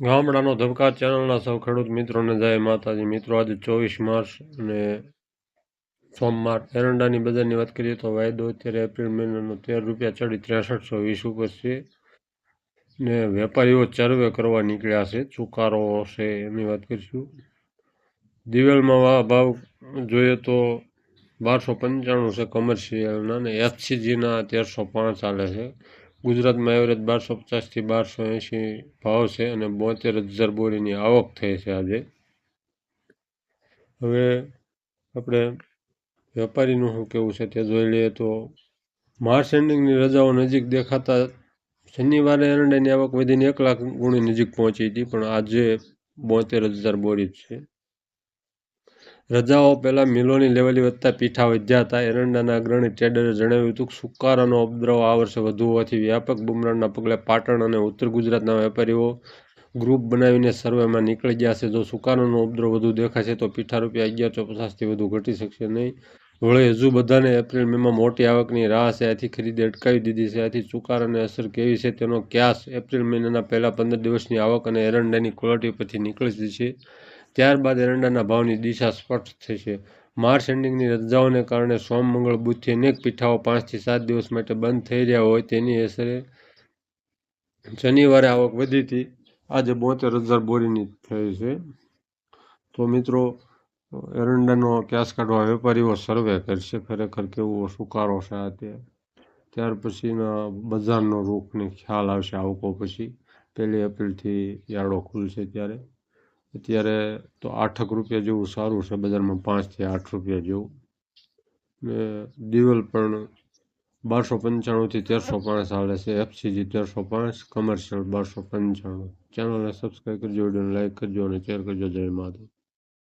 ગામડાનો ધબકા ચેનલના સૌ ખેડૂત મિત્રોને જય માતાજી. મિત્રો, આજે ચોવીસ માર્ચ અને સોમવાર એરંડાની બજારની વાત કરીએ તો વાયદો અત્યારે એપ્રિલ મહિનાનો તેર રૂપિયા ચડી ત્રેસઠસો વીસ ઉપર છે ને વેપારીઓ ચરવે કરવા નીકળ્યા છે. ચુકારો છે એની વાત કરીશું. દિવેલમાં ભાવ જોઈએ તો બારસો પંચાણું છે કમર્શિયલના ને એફસીજીના તેરસો પાંચ ચાલે છે. ગુજરાતમાં એવરેજ બારસો પચાસથી બારસો એંશી ભાવ છે અને બોતેર હજાર બોરીની આવક થઈ છે આજે. હવે આપણે વેપારીનું શું કેવું છે તે જોઈ લઈએ તો માર્ચ એન્ડિંગની રજાઓ નજીક દેખાતા શનિવારે એરંડાની આવક વધીને એક લાખ ગુણી નજીક પહોંચી હતી, પણ આજે બોતેર હજાર બોરી જ છે. રજાઓ પહેલાં મિલોની લેવલી વધતા પીઠા વધ્યા હતા. એરંડાના અગ્રણી ટ્રેડરે જણાવ્યું હતું કે સુકારાનો ઉપદ્રવ આ વર્ષે વધુ હોવાથી વ્યાપક બુમરાણના પગલે પાટણ અને ઉત્તર ગુજરાતના વેપારીઓ ગ્રુપ બનાવીને સર્વેમાં નીકળી ગયા છે. જો સુકારાનો ઉપદ્રવ વધુ દેખાશે તો પીઠા રૂપિયા અગિયારસો પચાસથી વધુ ઘટી શકશે નહીં. વળી હજુ બધાને એપ્રિલ મેમાં મોટી આવકની રાહ છે. આથી ખરીદી અટકાવી દીધી છે. આથી સુકારાને અસર કેવી છે તેનો ક્યાસ એપ્રિલ મહિનાના પહેલાં પંદર દિવસની આવક અને એરંડાની ક્વોલિટી પરથી નીકળી જશે ત્યારબાદ એરંડાના ભાવની દિશા સ્પષ્ટ થશે માર્ચ એન્ડિંગની રજાઓને કારણે સોમ, મંગળ બુધથી અનેક પીઠાઓ પાંચથી સાત દિવસ માટે બંધ થઈ રહ્યા હોય તેની અસરે શનિવારે આવક વધી હતી. આજે બોતેર હજાર બોરીની થઈ છે. તો મિત્રો, એરંડાનો ક્યાસ કાઢવા વેપારીઓ સર્વે કરશે. ખરેખર કેવો સુકારો છે આ તે. ત્યાર પછીના બજારનો રૂખને ખ્યાલ આવશે આવકો પછી. પહેલી એપ્રિલથી યાર્ડો ખુલશે ત્યારે. અત્યારે તો આઠક રૂપિયા જેવું સારું છે, બજારમાં પાંચથી આઠ રૂપિયા જેવું. ને દિવેલ પણ બારસો પંચાણુંથી તેરસો પાંચ આવે છે એફસીજી તેરસો પાંચ કમર્શિયલ બારસો પંચાણું. ચેનલને સબસ્ક્રાઈબ કરજો, વિડીયોને લાઈક કરજો અને શેર કરજો, જય માધવ